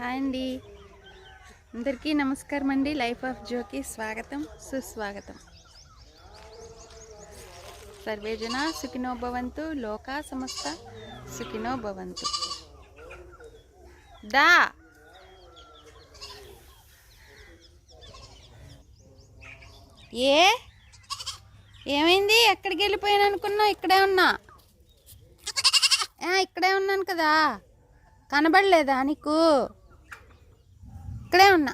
Hi అండి. అందరికీ నమస్కారం అండి. లైఫ్ ఆఫ్ జోకి స్వాగతం సుస్వాగతం. సర్వేజన సుఖినో భవంతు లోకా సమస్త సుఖినో భవంతు. దా! ఏ? ఏమైంది? ఎక్కడికి వెళ్ళిపోయాను అనుకున్నావు? ఇక్కడే ఉన్నా. ఇక్కడే ఉన్నాను కదా. కనబడలేదా నీకు? ఇక్కడే ఉన్నా.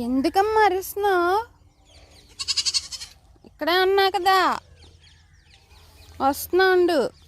ఎందుకమ్మా అరుస్తున్నావు? ఇక్కడే ఉన్నా కదా. వస్తున్నా ఉండు.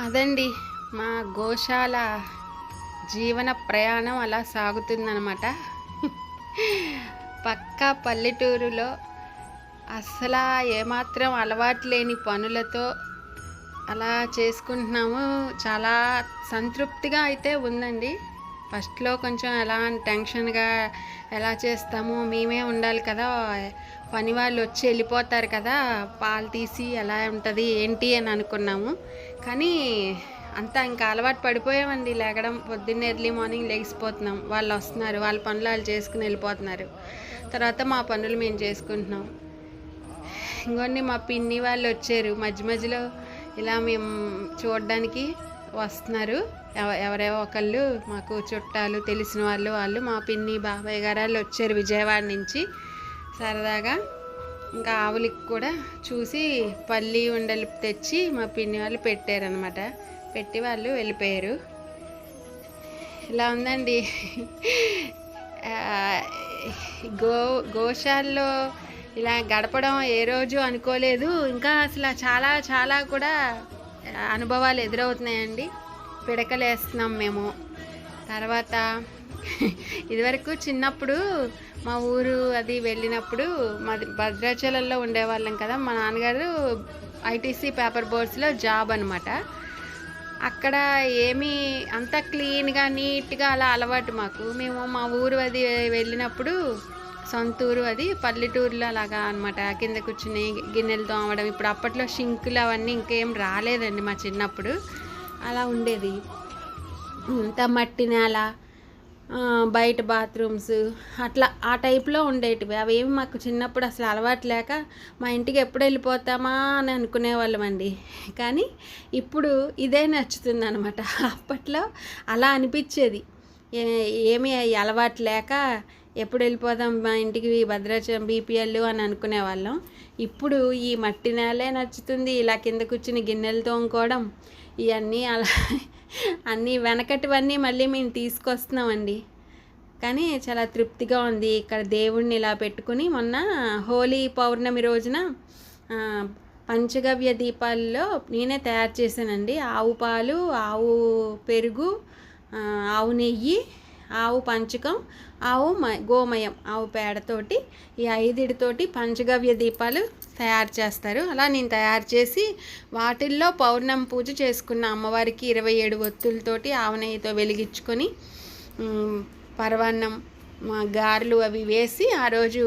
అదండి. మా గోశాల జీవన ప్రయాణం అలా సాగుతుందనమాట పక్కా పల్లెటూరులో అసలు ఏమాత్రం అలవాటు లేని పనులతో అలా చేసుకుంటున్నాము. చాలా సంతృప్తిగా అయితే ఉందండి. ఫస్ట్లో కొంచెం ఎలా టెన్షన్గా ఎలా చేస్తాము మేమే ఉండాలి కదా. పని వాళ్ళు వచ్చి వెళ్ళిపోతారు కదా. పాలు తీసి ఎలా ఉంటుంది ఏంటి అని అనుకున్నాము. కానీ అంతా ఇంకా అలవాటు పడిపోయామండి. లేగడం పొద్దున్నే ఎర్లీ మార్నింగ్ లెగిసిపోతున్నాం. వాళ్ళు వస్తున్నారు. వాళ్ళ పనులు వాళ్ళు చేసుకుని వెళ్ళిపోతున్నారు. తర్వాత మా పనులు మేము చేసుకుంటున్నాం. ఇంకొన్ని మా పిన్ని వాళ్ళు వచ్చారు. మధ్య మధ్యలో ఇలా మేము చూడడానికి వస్తున్నారు. ఎవ- ఎవరెవో ఒకళ్ళు మాకు చుట్టాలు తెలిసిన వాళ్ళు వాళ్ళు మా పిన్ని బాబాయ్ గారు వాళ్ళు వచ్చారు విజయవాడ నుంచి. సరదాగా ఇంకా ఆవులకి కూడా చూసి పల్లి ఉండలు తెచ్చి మా పిన్ని వాళ్ళు పెట్టారనమాట పెట్టి వాళ్ళు వెళ్ళిపోయారు. ఇలా ఉందండి? గో గోశాల్లో ఇలా గడపడం ఏ రోజు అనుకోలేదు. ఇంకా అసలు చాలా చాలా కూడా అనుభవాలు ఎదురవుతున్నాయండి. పిడకలేస్తున్నాం మేము. తర్వాత ఇదివరకు చిన్నప్పుడు మా ఊరు అది వెళ్ళినప్పుడు మాది భద్రాచలంలో ఉండేవాళ్ళం కదా మా నాన్నగారు ఐటీసీ పేపర్ బోర్డ్స్లో జాబ్ అనమాట అక్కడ ఏమీ అంత క్లీన్గా నీట్గా అలా అలవాటు మాకు. మేము మా ఊరు అది వెళ్ళినప్పుడు సొంత ఊరు అది పల్లెటూరులో అలాగా అనమాట కింద కూర్చుని గిన్నెలు తోమడం ఇప్పుడు అప్పట్లో షింకులు అవన్నీ ఇంకేం రాలేదండి మా చిన్నప్పుడు. అలా ఉండేది. ఇంత మట్టి నేల బయట బాత్రూమ్స్ అట్లా ఆ టైప్లో ఉండేటివి. అవేమి మాకు చిన్నప్పుడు అసలు అలవాటు లేక మా ఇంటికి ఎప్పుడు వెళ్ళిపోతామా అని అనుకునేవాళ్ళమండి కానీ ఇప్పుడు ఇదే నచ్చుతుంది అనమాట అప్పట్లో అలా అనిపించేది. ఏమి అలవాటు లేక ఎప్పుడు వెళ్ళిపోదాం మా ఇంటికి భద్రాచలం బీపీఎల్ అని అనుకునేవాళ్ళం ఇప్పుడు ఈ మట్టి నేలే నచ్చుతుంది. ఇలా కింద కూర్చుని గిన్నెలు తోముకోవడం ఇవన్నీ అలా అన్నీ వెనకటివన్నీ మళ్ళీ మేము తీసుకొస్తున్నామండి. కానీ చాలా తృప్తిగా ఉంది. ఇక్కడ దేవుణ్ణి ఇలా పెట్టుకుని మొన్న హోలీ పౌర్ణమి రోజున పంచగవ్య దీపాల్లో నేనే తయారు చేశానండి. ఆవు పాలు ఆవు పెరుగు ఆవు నెయ్యి ఆవు పంచకం ఆవు మ గోమయం ఆవు పేడతోటి ఈ ఐదుడితోటి పంచగవ్య దీపాలు తయారు చేస్తారు. అలా నేను తయారు చేసి వాటిల్లో పౌర్ణం పూజ చేసుకున్న అమ్మవారికి ఇరవై ఏడు ఒత్తులతోటి ఆవు నెయ్యితో వెలిగించుకొని పరవాన్నం మా గారెలు అవి వేసి ఆ రోజు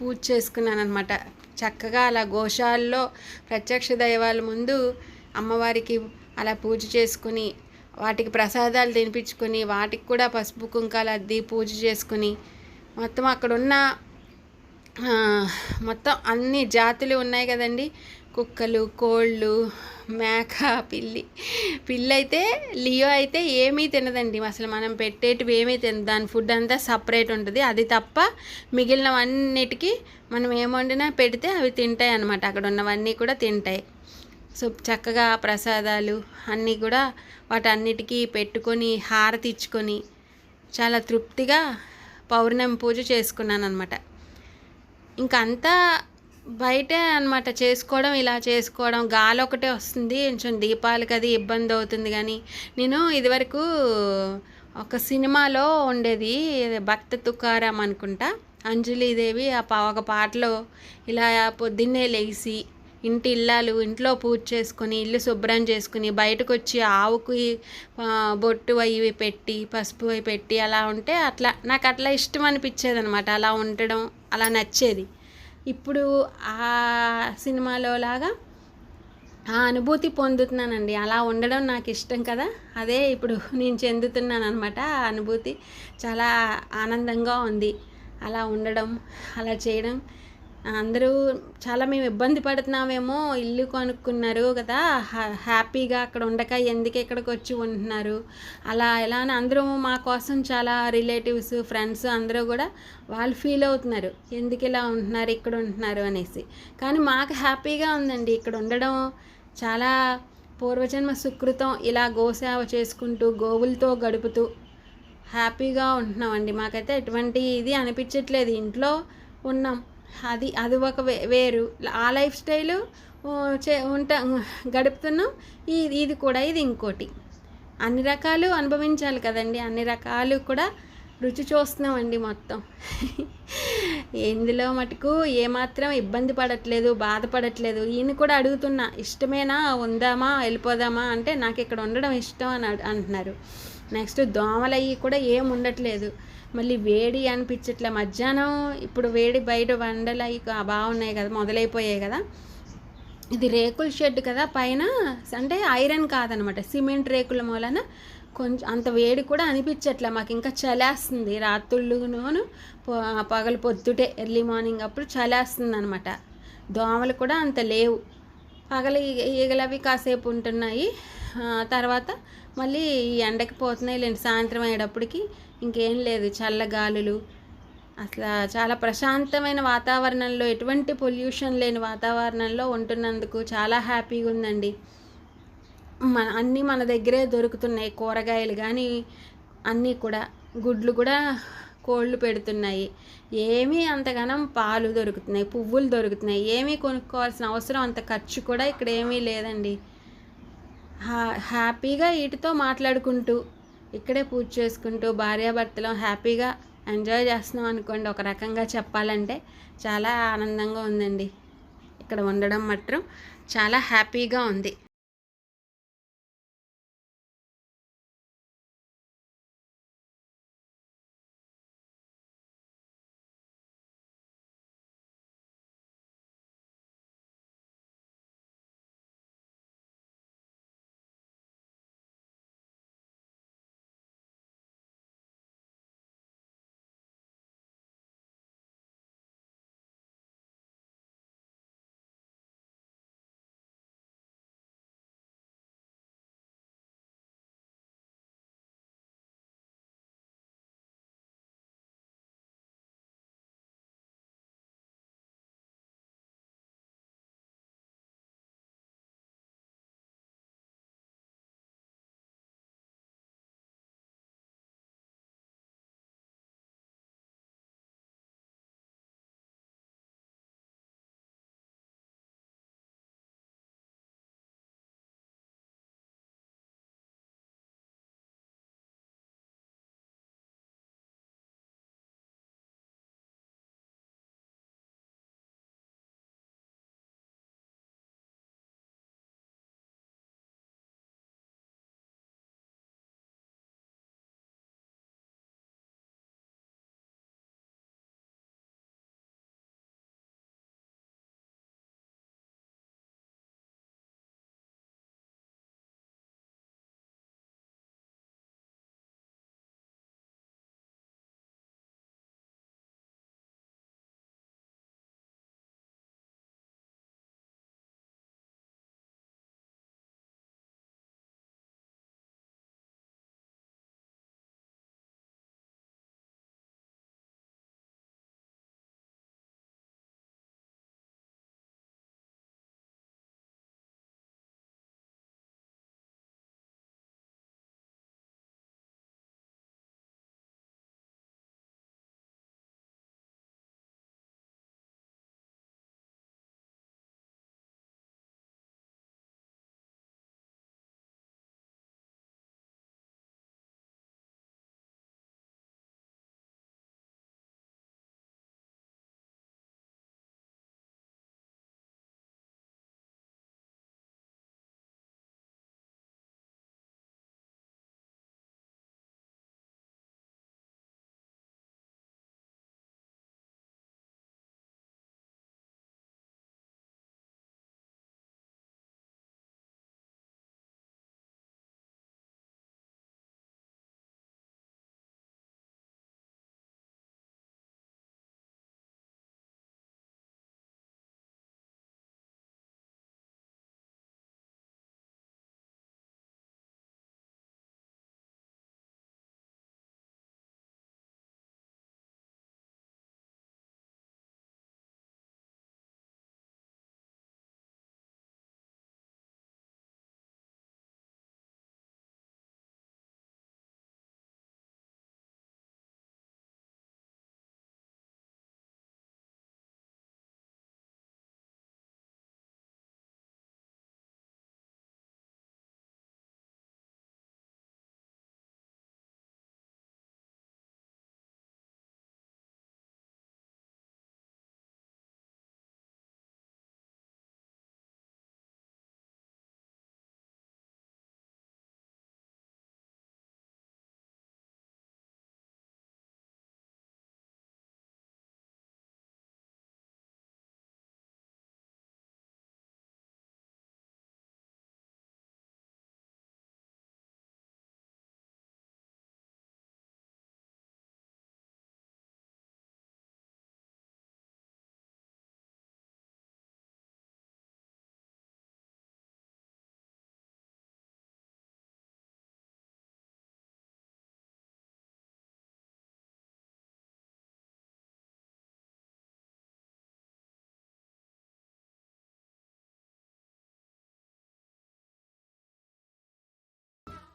పూజ చేసుకున్నాను అనమాట చక్కగా అలా గోశాల్లో ప్రత్యక్ష దైవాల ముందు అమ్మవారికి అలా పూజ చేసుకుని వాటికి ప్రసాదాలు తినిపించుకొని వాటికి కూడా పసుపు కుంకాలు అద్ది పూజ చేసుకుని మొత్తం అక్కడ ఉన్న మొత్తం అన్ని జాతులు ఉన్నాయి కదండి. కుక్కలు కోళ్ళు మేక పిల్లి. పిల్లి అయితే లియో అయితే ఏమీ తినదండి. అసలు మనం పెట్టేటివి ఏమీ తిన దాని ఫుడ్ అంతా సపరేట్ ఉంటుంది. అది తప్ప మిగిలినవన్నిటికీ మనం ఏమొండినా వండినా పెడితే అవి తింటాయి అన్నమాట అక్కడ ఉన్నవన్నీ కూడా తింటాయి. సో చక్కగా ప్రసాదాలు అన్నీ కూడా వాటన్నిటికీ పెట్టుకొని హారతి ఇచ్చుకొని చాలా తృప్తిగా పౌర్ణమి పూజ చేసుకున్నాను అనమాట అంతా బయటే అనమాట చేసుకోవడం ఇలా చేసుకోవడం గాలి ఒకటే వస్తుంది. కొంచెం దీపాలకి అది ఇబ్బంది అవుతుంది కానీ నేను ఇదివరకు ఒక సినిమాలో ఉండేది భక్త తుకారం అనుకుంటా. అంజలీదేవి ఆ పా ఒక పాటలో ఇలా పొద్దున్నే లేచి ఇంటి ఇల్లాలు ఇంట్లో పూజ చేసుకొని ఇల్లు శుభ్రం చేసుకుని బయటకు వచ్చి ఆవుకి బొట్టు అవి పెట్టి పసుపు అవి పెట్టి అలా ఉంటే అట్లా నాకు అట్లా ఇష్టం అనిపించేది అనమాట అలా ఉండడం అలా నచ్చేది. ఇప్పుడు ఆ సినిమాలో లాగా ఆ అనుభూతి పొందుతున్నానండి. అలా ఉండడం నాకు ఇష్టం కదా. అదే ఇప్పుడు నేను చెందుతున్నాను అనమాట ఆ అనుభూతి. చాలా ఆనందంగా ఉంది. అలా ఉండడం అలా చేయడం. అందరూ చాలా మేము ఇబ్బంది పడుతున్నామేమో ఇల్లు కొనుక్కున్నారు కదా హ్యా- హ్యాపీగా అక్కడ ఉండక ఎందుకు ఇక్కడికి వచ్చి ఉంటున్నారు? అలా ఎలా అని అందరూ మా కోసం చాలా రిలేటివ్స్ ఫ్రెండ్స్ అందరూ కూడా వాళ్ళు ఫీల్ అవుతున్నారు. ఎందుకు ఇలా ఉంటున్నారు ఇక్కడ ఉంటున్నారు అనేసి. కానీ మాకు హ్యాపీగా ఉందండి. ఇక్కడ ఉండడం చాలా పూర్వజన్మ సుకృతం. ఇలా గోసేవ చేసుకుంటూ గోవులతో గడుపుతూ హ్యాపీగా ఉంటున్నామండి. మాకైతే ఎటువంటి ఇది అనిపించట్లేదు. ఇంట్లో ఉన్నాం. అది అది ఒక వేరు. ఆ లైఫ్ స్టైలు చే ఉంటా గడుపుతున్నాం ఇది ఇది కూడా ఇది ఇంకోటి. అన్ని రకాలు అనుభవించాలి కదండి. అన్ని రకాలు కూడా రుచి చూస్తున్నామండి మొత్తం. ఇందులో మటుకు ఏమాత్రం ఇబ్బంది పడట్లేదు బాధపడట్లేదు. ఈయన కూడా అడుగుతున్నా ఇష్టమేనా? ఉందామా? వెళ్ళిపోదామా? అంటే నాకు ఇక్కడ ఉండడం ఇష్టం అని అంటున్నారు. నెక్స్ట్ దోమలు కూడా ఏం ఉండట్లేదు. మళ్ళీ వేడి అనిపించట్లే. మధ్యాహ్నం ఇప్పుడు వేడి బయట వండలు అవి బాగున్నాయి కదా మొదలైపోయాయి కదా. ఇది రేకుల షెడ్ కదా పైన అంటే ఐరన్ కాదనమాట సిమెంట్ రేకుల మూలన కొంచెం అంత వేడి కూడా అనిపించట్లే. మాకు ఇంకా చలేస్తుంది రాత్రుళ్ళును ప- పగలు పొద్దుటే ఎర్లీ మార్నింగ్ అప్పుడు చలేస్తుంది అనమాట దోమలు కూడా అంత లేవు. పగలు ఈగలవి ఈగలు అవి కాసేపు ఉంటున్నాయి. తర్వాత మళ్ళీ ఈ ఎండకి పోతున్నాయి లేండి. సాయంత్రం అయ్యేటప్పటికి ఇంకేం లేదు చల్లగాలులు. అసలు చాలా ప్రశాంతమైన వాతావరణంలో ఎటువంటి పొల్యూషన్ లేని వాతావరణంలో ఉంటున్నందుకు చాలా హ్యాపీగా ఉందండి. మన అన్నీ మన దగ్గరే దొరుకుతున్నాయి కూరగాయలు కానీ అన్నీ కూడా గుడ్లు కూడా కోళ్ళు పెడుతున్నాయి. ఏమీ అంతగానం పాలు దొరుకుతున్నాయి పువ్వులు దొరుకుతున్నాయి ఏమీ కొనుక్కోవాల్సిన అవసరం అంత ఖర్చు కూడా ఇక్కడ ఏమీ లేదండి. హా హ్యాపీగా వీటితో మాట్లాడుకుంటూ ఇక్కడే పూజ చేసుకుంటూ భార్యాభర్తలు హ్యాపీగా ఎంజాయ్ చేస్తున్నాం అనుకోండి. ఒక రకంగా చెప్పాలంటే చాలా ఆనందంగా ఉందండి. ఇక్కడ ఉండడం మాత్రం చాలా హ్యాపీగా ఉంది.